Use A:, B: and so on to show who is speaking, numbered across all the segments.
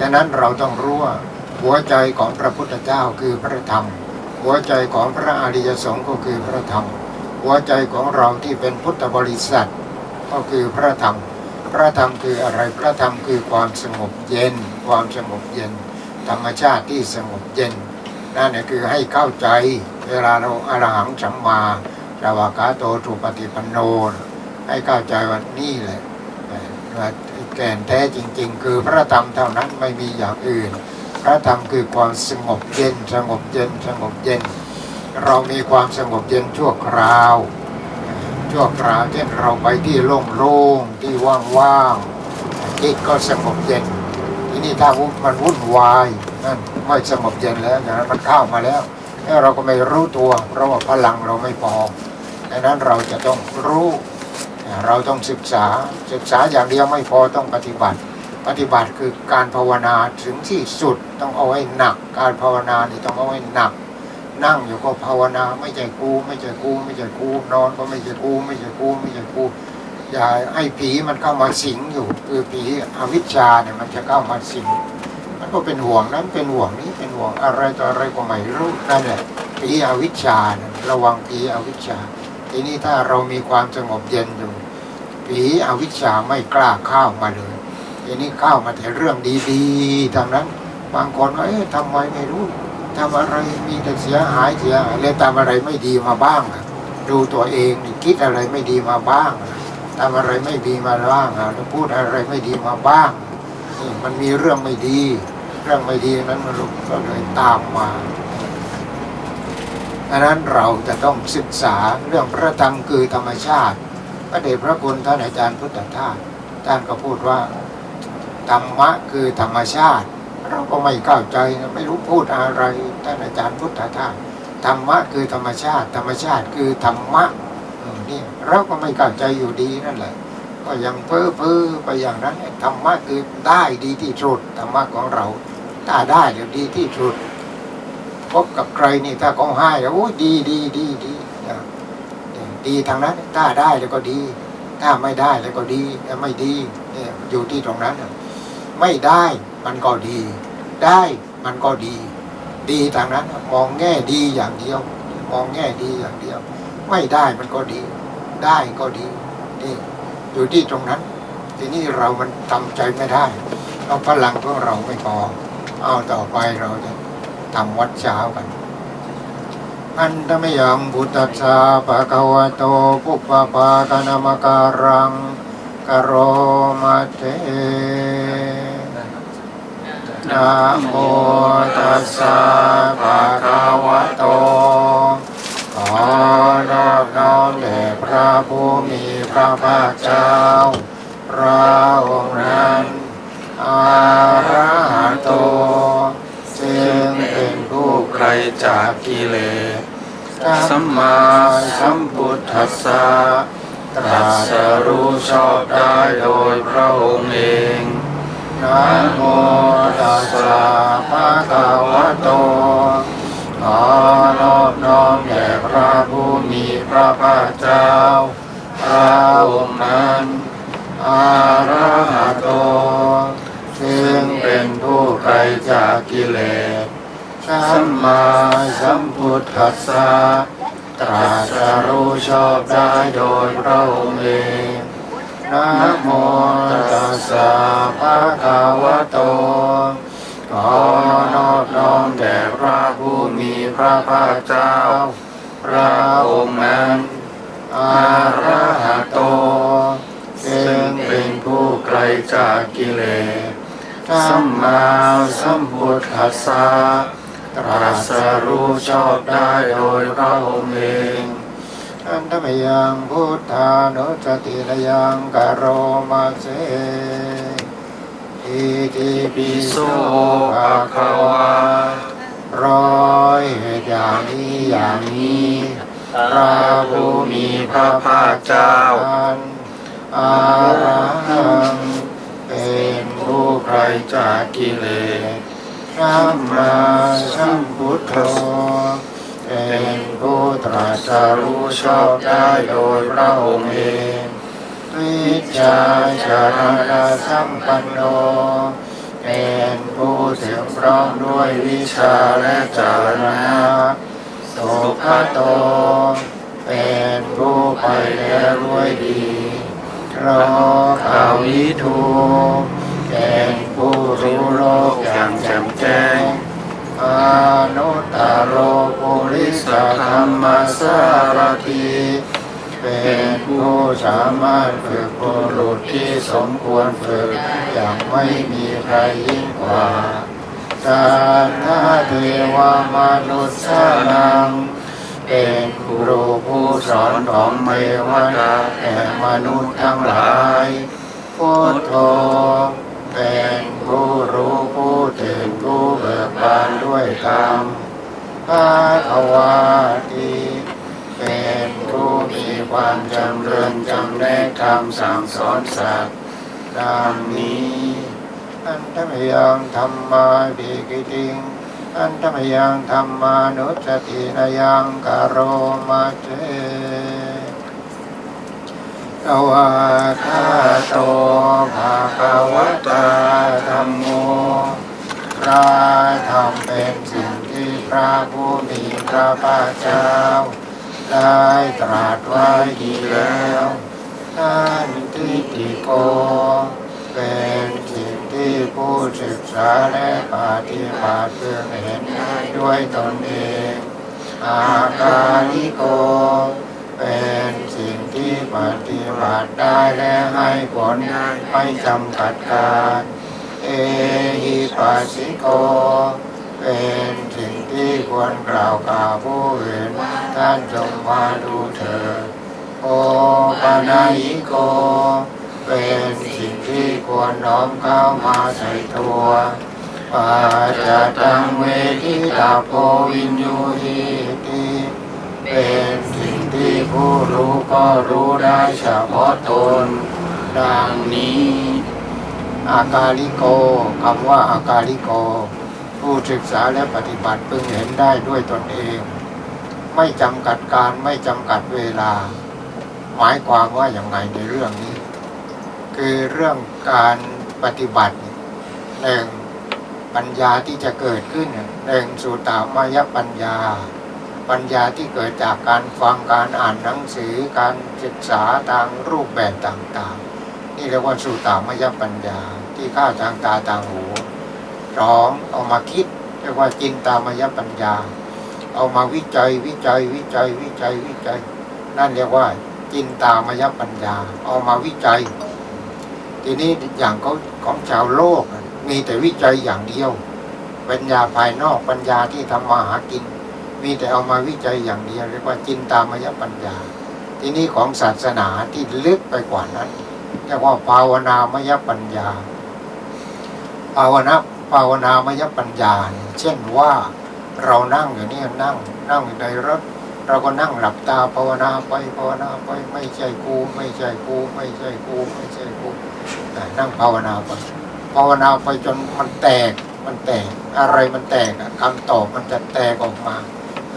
A: ดังนั้นเราต้องรู้ว่าหัวใจของพระพุทธเจ้าคือพระธรรม หัวใจของพระอริยสงฆ์ก็คือพระธรรม หัวใจของเราที่เป็นพุทธบริษัท ก็คือพระธรรม พระธรรมคืออะไรพระธรรมคือความสงบเย็น ความสงบเย็น ธรรมชาติที่สงบเย็นนั่นคือให้เข้าใจเวลาเราอรหังสัมมาสวากาโตถูปฏิปันโนให้เข้าใจว่านี่แหละเแก่นแท้จริง ๆ คือพระธรรมเท่านั้นไม่มีอย่างอื่น พระธรรมคือความสงบเย็นสงบเย็นสงบเย็น เรามีความสงบเย็นชั่วคราว ชั่วคราวเช่นเราไปที่โล่งๆที่ว่างๆจิตก็สงบเย็นทีนี้ถ้ามันวุ่นวายนั่นไม่สงบเย็นแล้วอย่างนั้นมันเข้ามาแล้วแล้วเราก็ไม่รู้ตัวเพราะว่าพลังเราไม่พอดังนั้นเราจะต้องรู้ เราต้องศึกษาศึกษาอย่างเดียวไม่พอต้องปฏิบัติ ปฏิบัติคือการภาวนาถึงที่สุดต้องเอาให้หนัก การภาวนานี่ต้องเอาให้หนัก นั่งอยู่ก็ภาวนาไม่ใช่กูไม่ใช่กูไม่ใช่กูนอนก็ไม่ใช่กูไม่ใช่กูไม่ใช่กูอย่าให้ผีมันเข้ามาสิงอยู่ คือผีอวิชชาเนี่ยมันจะเข้ามาสิง มันก็เป็นห่วงนั้นเป็นห่วงนี้เป็นห่วงอะไรต่ออะไรก็ไม่รู้นั่นแหละผีอวิชชาระวังผีอวิชชา ทีนี้ถ้าเรามีความสงบเย็นอยู่ผีอวิชชาไม่กล้าเข้ามาเลยทีนี้เข้ามาแต่เรื่องดีๆทางนั้น บางคนว่าเอ๊ะทำไมไม่รู้ทำอะไรมีแต่เสียหายเสียหายเลยทำอะไรไม่ดีมาบ้าง ดูตัวเองคิดอะไรไม่ดีมาบ้างทำอะไรไม่ดีมาบ้างแล้วพูดอะไรไม่ดีมาบ้างนี่มันมีเรื่องไม่ดี เรื่องไม่ดีนั้นมันก็เลยตามมา ดังนั้นเราจะต้องศึกษาเรื่องพระธรรมคือธรรมชาติพระเดชพระคุณท่านอาจารย์พุทธทาสท่านก็พูดว่า ธรรมะคือธรรมชาติ เราก็ไม่เข้าใจไม่รู้พูดอะไรท่านอาจารย์พุทธทาสธรรมะคือธรรมชาติ ธรรมชาติคือธรรมะนี่เราก็ไม่เข้าใจอยู่ดีนั่นแหละ ก็ยังเพ้อเพ้อไปอย่างนั้นธรรมะคือได้ดีที่สุดธรรมะของเราถ้าได้เดี๋ยวดีที่สุด พบกับใครนี่ถ้าเขาให้แล้วโอ้ดีดีดีดีนะดีทางนั้น ถ้าได้แล้วก็ดี ถ้าไม่ได้แล้วก็ดีไม่ดีเนี่ยอยู่ที่ตรงนั้นไม่ได้มันก็ดี ได้มันก็ดี ดีทางนั้น มองแง่ดีอย่างเดียว มองแง่ดีอย่างเดียว ไม่ได้มันก็ดี ได้ก็ดีนี่อยู่ที่ตรงนั้น ทีนี้เรามันทำใจไม่ได้เราพลังของเราไม่พอเอาต่อไปเราจะ ทำวัดเช้ากัน อันตมยังพุทธัสสะภะคะวโตปุปปะปะกนะมะการังกโรมะเตนะโมตัสสะภะคะวะโต ขอนอบน้อมแด่พระผู้มีพระภาคเจ้า พระองค์นั้น อาระหะโตจึง เป็นผู้ไกลจากกิเลสสัมมาสัมพุทธัสสะตรัสรู้ชอบได้โดยพระองค์เองนะโมตัสสะภะคะวะโตขอนอบน้อมแด่พระผู้มีพระภาคเจ้า พระองค์นั้นอาระหะโตซึ่งเป็นผู้ไกลจากกิเลส สัมมาสัมพุทธัสสะตรัสรู้ชอบได้โดยพระองค์เองนะโมตัสสะภะคะวะโต ขอนอบน้อมแด่พระผู้มีพระภาคเจ้า พระองค์นั้นอาระหะโต ซึ่งเป็นผู้ไกลจากกิเลส สัมมาสัมพุทธัสสะ ตรัสรู้ชอบได้โดยพระองค์เองอันตมยังพุทธานุสติลยังกโรมาเสอิติปิโสภะคะวะร้อยอย่างนี้อย่างนี้พระผู้มีพระภาคเจ้าอารังเป็นผู้ไกลจากกิเลส สัมมาสัมพุทโธเป็นผู้ตรัสรู้ชอบได้โดยพระองค์เองวิชาชารณสัมปันโนเป็นผู้ถึงพร้อมด้วยวิชาและจารณะสุขโต เป็นผู้ไปแล้วด้วยดีราะขาวิทู เป็นผู้รู้โลกอย่างแจ่มแจ้งอนุตตโรปุริสธรรมสารติเป็นผู้สามารถฝึกบุรุษที่สมควรฝึกอย่างไม่มีใครยิ่งกว่าสัทธาเทวมนุษย์สนังเป็นครูผู้สอนของเทวดาแก่มนุษย์ทั้งหลายพุทโธ เป็นผู้รู้ผู้ตื่นผู้เบิกบานด้วยธรรมพระควาทีเป็นผู้มีความจำเริญจำแนกธรรมสั่งสอนสัตว์ดังนี้อันธรรมยังธรรมาภิกิติงอันธรรมยังธรรมานุสตินายังกโรมาเจ กวาคาโตภาควตาธรรมโมพระธรรมเป็นสิ่งที่พระผู้มีพระภาคเจ้า ได้ตรัสไว้ดีแล้ว ท่านทิฏิโก เป็นสิ่งที่ผู้ศึกษาและปฏิบัติเพื่อเห็นได้ด้วยตนเอง อาการิโก เป็นสิ่งที่ปฏิบัติได้และให้ผลได้ไม่จำกัดการเอหิปัสสิโก เป็นสิ่งที่ควรกล่าวกับผู้อื่นท่านจงมาดูเถิดโอปนายิโก เป็นสิ่งที่ควรน้อมเข้ามาใส่ตัวปัจจตังเวทิตาโพวินยูหิติ เป็นสิ่งที่ผู้รู้ก็รู้ได้เฉพาะตน ดังนี้อากาลิโกคำว่าอากาลิโก ผู้ศึกษาและปฏิบัติเพึงเห็นได้ด้วยตนเอง ไม่จำกัดการไม่จำกัดเวลา หมายความว่าอย่างไงในเรื่องนี้ คือเรื่องการปฏิบัติหนึ่งปัญญาที่จะเกิดขึ้นหนึ่งสุตตามายปัญญา ปัญญาที่เกิดจากการฟังการอ่านหนังสือการศึกษาทางรูปแบบต่างๆ นี่เรียกว่าสุตตามยปัญญาที่ข้าทางตาทางหูสองเอามาคิดเรียกว่าจินตามยปัญญา เอามาวิจัยวิจัยวิจัยวิจัยวิจัย นั่นเรียกว่าจินตามยปัญญา เอามาวิจัย ทีนี้อย่างเขาของชาวโลกมีแต่วิจัยอย่างเดียว ปัญญาภายนอกปัญญาที่ทำมาหากิน มีแต่เอามาวิจัยอย่างเดียวเรียกว่าจินตามยปัญญา ทีนี้ของศาสนาที่ลึกไปกว่านั้นเรียกว่าภาวนามยปัญญา ภาวนาภาวนามยปัญญา เช่นว่าเรานั่งอยู่นี่นั่ง นั่งอยู่ในรถ เราก็นั่งหลับตาภาวนาไปภาวนาไปไม่ใช่กูไม่ใช่กูไม่ใช่กูไม่ใช่กูแต่นั่งภาวนาไปภาวนาไปจนมันแตกมันแตกอะไรมันแตกอะคำตอบมันจะแตกออกมา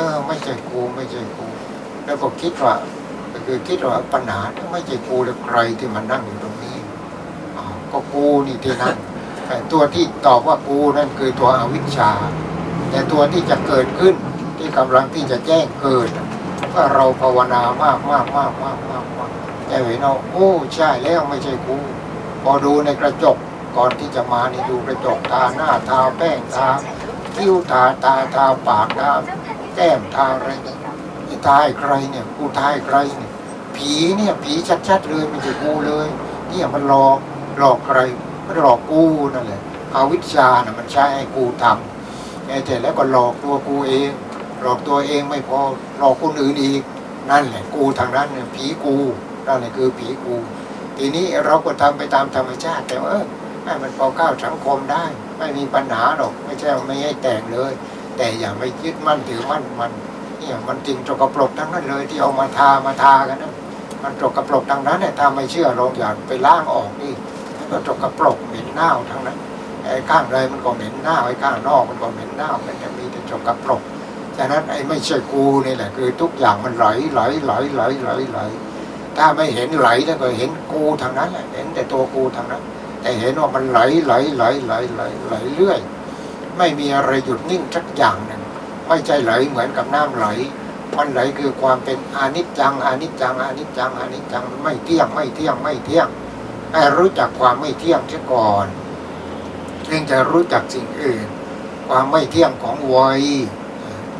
A: ออไม่ใช่กูไม่ใช่กู แล้วก็คิดว่าก็คือคิดว่าปัญหาไม่ใช่กูแล้วใครที่มันนั่งอยู่ตรงนี้อ้าวก็กูนี่ที่นั่งแต่ตัวที่ตอบว่ากูนั่นคือตัวอวิชชา แต่ตัวที่จะเกิดขึ้นที่กำลังที่จะแจ้งเกิดว่าเราภาวนามากมากมากมากมากมากแต่เห็นเอาโอ้ใช่แล้วไม่ใช่กูพอดูในกระจกก่อนที่จะมานี่ดูกระจกทาหน้าทาแป้งทาคิ้วทาตาทาปากทา แก้มทาอะไรเนี่ยนี่ทายใครเนี่ยกูทายใครเนี่ยผีเนี่ยผีชัดๆเลยม่ใช่กูเลย เนี่ยมันหลอกหลอกใครมันหลอกกูนั่นแหละอาวิชชาน่ะมันใช้ให้กูทำแต่เสร็จแล้วก็หลอกตัวกูเอง หลอกตัวเองไม่พอหลอกคนอื่นอีกนั่นแหละกูทางนั้นเนี่ยผีกูนั่นแหละคือผีกู ทีนี้เราก็ทำไปตามธรรมชาติแต่ว่าให้มันพอเข้าสังคมได้ ไม่มีปัญหาหรอก ไม่ใช่ไม่ให้แต่งเลย แต่อย่าไปยึดมั่นถือมั่นมันเนี่ยมันจริงจกปรกทั้งนั้นเลยที่เอามาทามาทากันนะมันจกปรกทั้งนั้นเนี่ยถ้าไม่เชื่อลองอย่าไปล้างออกนี่ก็จกปรกเหม็นเน่าทั้งนั้นไอ้ข้างในมันก็เหม็นหน้าไอ้ข้างนอกมันก็เหม็นหน้ามันจะมีแต่จกกระปรกฉะนั้นไอ้ไม่ใช่กูนี่แหละคือทุกอย่างมันไหลไหลไหลไหลไหลไหลถ้าไม่เห็นไหลแล้วก็เห็นกูทางนั้นแหละเห็นแต่ตัวกูทางนั้น แต่เห็นว่ามันไหลไหลไหลไหลไหลไหลเรื่อย ไม่มีอะไรหยุดนิ่งสักอย่างหนึ่งไม่ใช่ไหลเหมือนกับน้ำไหล มันไหลคือความเป็นอนิจจังอนิจจังอนิจจังอนิจจังไม่เที่ยงไม่เที่ยงไม่เที่ยงให้รู้จักความไม่เที่ยงเสียก่อนจึงจะรู้จักสิ่งอื่น ความไม่เที่ยงของวัย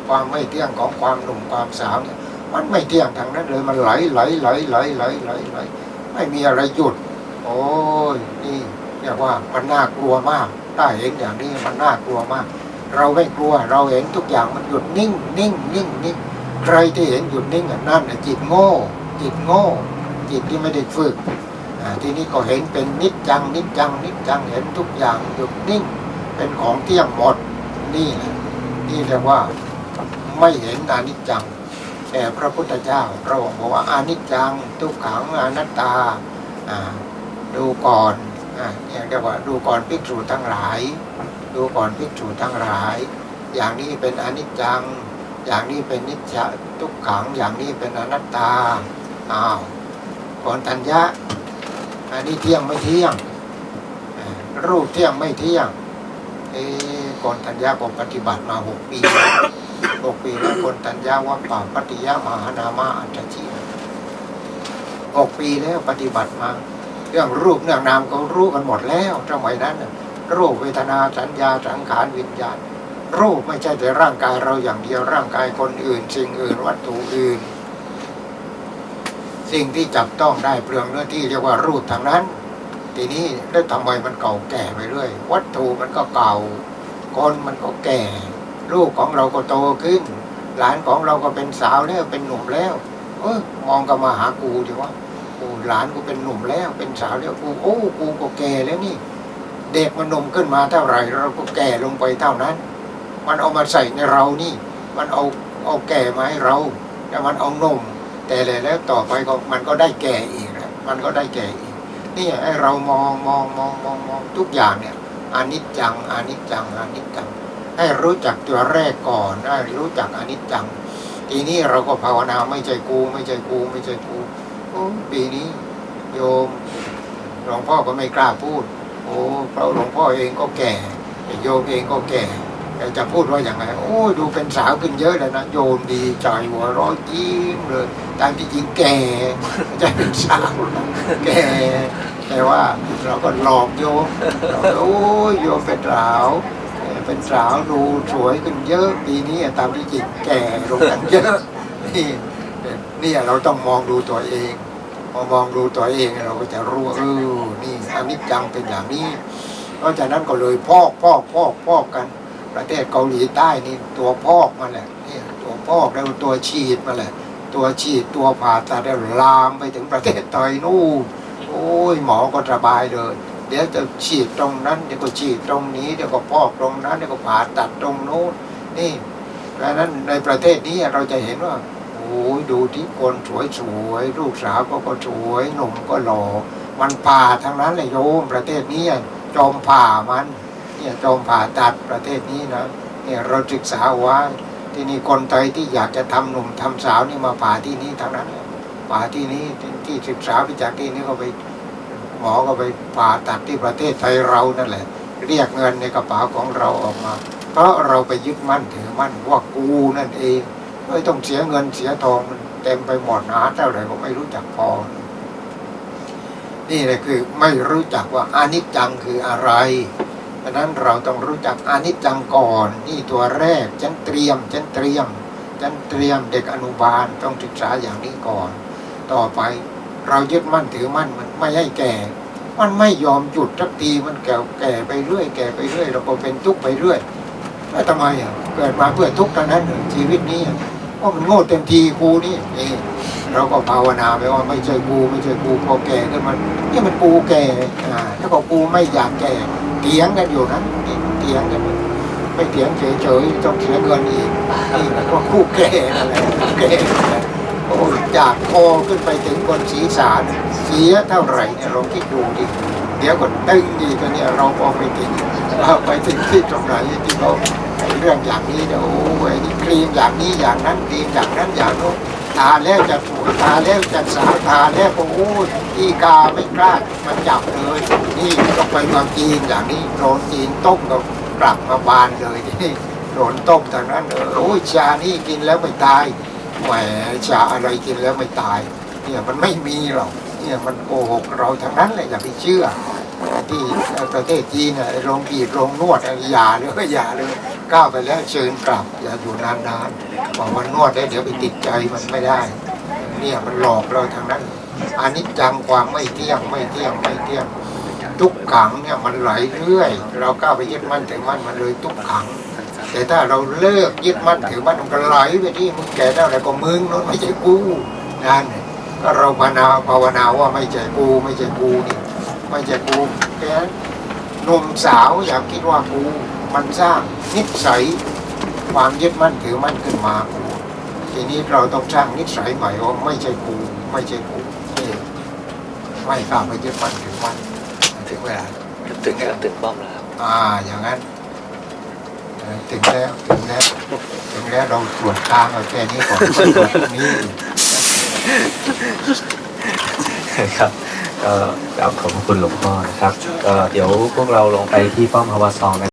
A: ความไม่เที่ยงของความหนุ่มความสาวเนี่ยมันไม่เที่ยงทางนั้นเลยมันไหลไหลไหลไหลไหลไหลไหลไม่มีอะไรหยุด โอ้ยนี่เรียกว่ามันน่ากลัวมาก ถ้าเห็นอย่างนี้มันน่ากลัวมาก เราไม่กลัว เราเห็นทุกอย่างมันหยุดนิ่ง นิ่ง นิ่ง นิ่ง ใครที่เห็นหยุดนิ่งนั่นจิตโง่ จิตโง่ จิตที่ไม่ได้ฝึกทีนี้ก็เห็นเป็นนิจจัง นิจจัง นิจจัง เห็นทุกอย่างหยุดนิ่ง เป็นของเที่ยงหมด นี่แหละนี่เรียกว่าไม่เห็นอนิจจัง แต่พระพุทธเจ้าพระองค์บอกว่าอนิจจัง ทุกขังอนัตตาดูก่อน เนี่ยเรียกว่าดูก่อนภิกษุทั้งหลาย ดูก่อนภิกษุทั้งหลาย อย่างนี้เป็นอนิจจัง อย่างนี้เป็นนิจจทุกขัง อย่างนี้เป็นอนัตตาอ้าวก่อนทัญญะอันนี้เที่ยงไม่เที่ยง รูปเที่ยงไม่เที่ยงเอก่อนทัญญาก็ปฏิบัติมาหกปีแล้วหกปีแล้วคนทัญญาว่าป่าปฏิยามหานามาอัจฉริหกปีแล้วปฏิบัติมา เรื่องรูปเรื่องนามก็รู้กันหมดแล้วสมัยนั้นรูปเวทนาสัญญาสังขารวิญญาณ รูปไม่ใช่แต่ร่างกายเราอย่างเดียวร่างกายคนอื่น สิ่งอื่นวัตถุอื่น สิ่งที่จับต้องได้เปลืองเนื้อที่เรียกว่ารูปทางนั้น ทีนี้แล้วทำไมมันเก่าแก่ไปเรื่อยวัตถุมันก็เก่าคนมันก็แก่ลูกของเราก็โตขึ้น หลานของเราก็เป็นสาวแล้วเป็นหนุ่มแล้ว เออมองก็มาหากูดีว่า โอ้หลานกูเป็นหนุ่มแล้วเป็นสาวแล้วกูโอ้กูก็แก่แล้วนี่ เด็กมันนมขึ้นมาเท่าไหร่ เราก็แก่ลงไปเท่านั้น มันเอามาใส่ในเรานี่ มันเอาเอาแก่มาให้เรา แต่มันเอานม แต่แล้วต่อไปก็มันก็ได้แก่อีกนะมันก็ได้แก่อีกนี่ไอ้เรามองมองมองมองมองทุกอย่างเนี่ยอนิจจังอนิจจังอนิจจัง ให้รู้จักตัวแรกก่อนให้รู้จักอนิจจัง ทีนี้เราก็ภาวนาไม่ใช่กู ไม่ใช่กู ไม่ใช่กู โอ้ปีนี้ โยมหลวงพ่อก็ไม่กล้าพูด โอ้เพราะหลวงพ่อเองก็แก่โยมเองก็แก่แต่จะพูดว่าอย่างไรโอ้ดูเป็นสาวขึ้นเยอะเลยนะโยมดีใจหัวร้อยยิ้มเลยตามที่จริงแก่ใช่เป็นสาวแก่แต่ว่าเราก็หลอกโยมเราโอ้โยมเป็นสาวเป็นสาวดูสวยขึ้นเยอะปีนี้ตามที่จริงแก่ลงกันเยอะนี่ นี่เราต้องมองดูตัวเอง พอมองดูตัวเองเราก็จะรู้เออนี่อนิจจังเป็นอย่างนี้เพราะฉะนั้นก็เลยพอกพอกพอกพอกกัน ประเทศเกาหลีใต้นี่ตัวพอกมาแหละนี่ตัวพอกแล้วตัวฉีดมาแหละ ตัวฉีดตัวผ่าตัดแล้วลามไปถึงประเทศไทยนู่นโอ้ยหมอก็สบายเลยเดี๋ยวจะฉีดตรงนั้นเดี๋ยวก็ฉีดตรงนี้เดี๋ยวก็พอกตรงนั้นเดี๋ยวก็ผ่าตัดตรงนู้นนี่ดังนั้นในประเทศนี้เราจะเห็นว่า ยดูที่คนสวยสวยๆลูกสาวก็ก็สวยหนุ่มก็หล่อมันผ่าทั้งนั้นเลยโยมประเทศนี้จอมผ่ามันเนี่ยจอมผ่าตัดประเทศนี้นะเนี่ยเราศึกษาไว้ที่นี่คนไทยที่อยากจะทำหนุ่มทำสาวนี่มาผ่าที่นี่ทั้งนั้นผ่าที่นี้ที่ที่ศึกษาไปจากที่นี่ก็ไปหมอก็ไปผ่าตัดที่ประเทศไทยเรานั่นแหละ เรียกเงินในกระเป๋าของเราออกมา เพราะเราไปยึดมั่นถือมั่นว่ากูนั่นเอง ไม่ต้องเสียเงินเสียทองมันเต็มไปหมดหาเท่าไหร่ก็ไม่รู้จักพอ นี่แหละคือไม่รู้จักว่าอานิจจังคืออะไรเพราะนั้นเราต้องรู้จักอานิจจังก่อน นี่ตัวแรกฉันเตรียมฉันเตรียมฉันเตรียมเด็กอนุบาลต้องศึกษาอย่างนี้ก่อน ต่อไปเรายึดมั่นถือมั่นมันไม่ให้แก่ มันไม่ยอมหยุดสักทีมันแก่แก่ไปเรื่อยแก่ไปเรื่อยเราก็เป็นทุกข์ไปเรื่อยแล้วทำไมอะเกิดมาเพื่อทุกข์เท่านั้นชีวิตนี้ อะว่ามันโง่เต็มทีกูนี่นี่เราก็ภาวนาไปว่าไม่ใช่กูไม่ใช่กูพอแก่ขึ้นมันนี่มันกูแก่อ่าแล้วก็กูไม่อยากแก่เถียงกันอยู่นั้นเถียงกันไม่เถียงเฉยๆต้องเสียเงินอีกนี่ก็คู่แก่นั่นแหละคู่แก่โอ้ยจากคอขึ้นไปถึงบนศีรษะเนี่ยเสียเท่าไหร่เนี่ยเราคิดดูดิเดี๋ยวก็ตึงอีกแล้วเนี่ยเราพอไปถึงเราไปถึงที่ตรงไหนที่เขา เรื่องอย่างนี้เนี่ยโอ้นี่ครีมอย่างนี้อย่างนั้นครีมอย่างนั้นอย่างโน้นทาแล้วจะถูกทาแล้วจะสาทาแล้วก็โอ้ยอีกาไม่กล้ามาจับเลย นี่ต้องไปเมืองจีนอย่างนี้โดนจีนต้มก็กลับมาบานเลยนี่โดนต้มทางนั้นเออโอ้ยชานี่กินแล้วไม่ตายแหมชาอะไรกินแล้วไม่ตาย เนี่ยมันไม่มีหรอกเนี่ยมันโกหกเราทางนั้นเลยอย่าไปเชื่อ ที่ประเทศจีนน่ะไอ้โรงกีดโรงนวดอะไรอย่าเลยอย่าเลยก้าวไปแล้วเชิญกลับ อย่าอยู่นานๆบอกว่านวดได้เดี๋ยวไปติดใจมันไม่ได้ เนี่ยมันหลอกเราทางนั้นอันนี้จังความไม่เที่ยงไม่เที่ยงไม่เที่ยง ทุกขังเนี่ยมันไหลเรื่อย เราก้าวไปยึดมั่นถือมั่นมันเลยทุกขังแต่ถ้าเราเลิกยึดมั่นถือมั่นมันก็ไหลไปที่มึงแก่เท่าไหร่ก็มึงนั่นไม่ใช่กูนั่นก็เราภาวนาภาวนาว่าไม่ใช่กูไม่ใช่กูนี่ ไม่ใช่กูแค่นั้นหนุ่มสาวอย่าคิดว่ากูมันสร้างนิสัยความยึดมั่นถือมั่นขึ้นมากูทีนี้เราต้องสร้างนิสัยใหม่ว่าไม่ใช่กูไม่ใช่กูนี่ไม่กล้าไปยึดมั่นถือมั่นถึงเวลา
B: ถึงแล้วถึงป้อมแล้วครับ
A: อ่าอย่างนั้นเออถึงแล้วถึงแล้วถึงแล้วเราตรวจทางเอาแค่นี้ก่อนตรวจตรงนี้อีก
C: ครับ ก็กราบขอบพระคุณหลวงพ่อนะครับก็เดี๋ยวพวกเราลงไปที่ป้อมฮาวาซองนะ